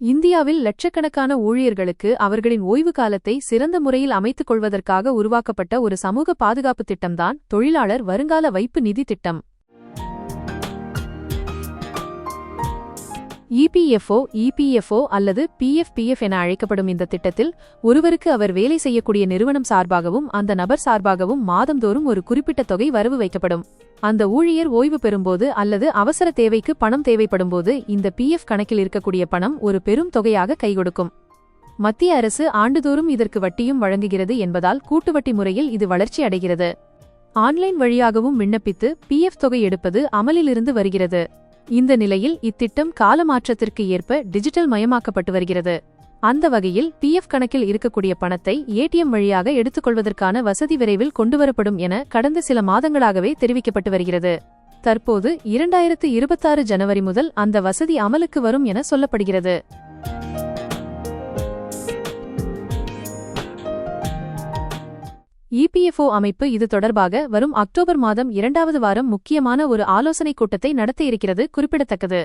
இந்தியாவில் லட்சக்கணக்கான ஊழியர்களுக்கு அவர்களின் ஓய்வு காலத்தை சிறந்த முறையில் அமைத்துக் கொள்வதற்காக உருவாக்கப்பட்ட ஒரு சமூக பாதுகாப்பு திட்டம்தான் தொழிலாளர் வருங்கால வைப்பு நிதி திட்டம். இபிஎஃப்ஓ இபிஎஃப்ஓ அல்லது பிஎஃப்பிஎஃப் என அழைக்கப்படும் இந்த திட்டத்தில் ஒருவருக்கு அவர் வேலை செய்யக்கூடிய நிறுவனம் சார்பாகவும் அந்த நபர் சார்பாகவும் மாதந்தோறும் ஒரு குறிப்பிட்ட தொகை வரவு வைக்கப்படும். அந்த ஊழியர் ஓய்வு பெறும்போது அல்லது அவசர தேவைக்கு பணம் தேவைப்படும்போது இந்த பிஎஃப் கணக்கில் இருக்கக்கூடிய பணம் ஒரு பெரும் தொகையாக கைகொடுக்கும். மத்திய அரசு ஆண்டுதோறும் இதற்கு வட்டியும் வழங்குகிறது என்பதால் கூட்டு வட்டி முறையில் இது வளர்ச்சி அடைகிறது. ஆன்லைன் வழியாகவும் விண்ணப்பித்து பிஎஃப் தொகை எடுப்பது அமலிலிருந்து வருகிறது. இந்த நிலையில் இத்திட்டம் கால மாற்றத்திற்கு ஏற்ப டிஜிட்டல் மயமாக்கப்பட்டு வருகிறது. அந்த வகையில் பிஎஃப் கணக்கில் இருக்கக்கூடிய பணத்தை ஏடிஎம் வழியாக எடுத்துக்கொள்வதற்கான வசதி விரைவில் கொண்டுவரப்படும் என கடந்த சில மாதங்களாகவே தெரிவிக்கப்பட்டு வருகிறது. தற்போது இரண்டாயிரத்து இருபத்தாறு ஜனவரி முதல் அந்த வசதி அமலுக்கு வரும் என சொல்லப்படுகிறது. இபிஎஃப்ஓ அமைப்பு இது தொடர்பாக வரும் அக்டோபர் மாதம் இரண்டாவது வாரம் முக்கியமான ஒரு ஆலோசனைக் கூட்டத்தை நடத்த இருக்கிறது குறிப்பிடத்தக்கது.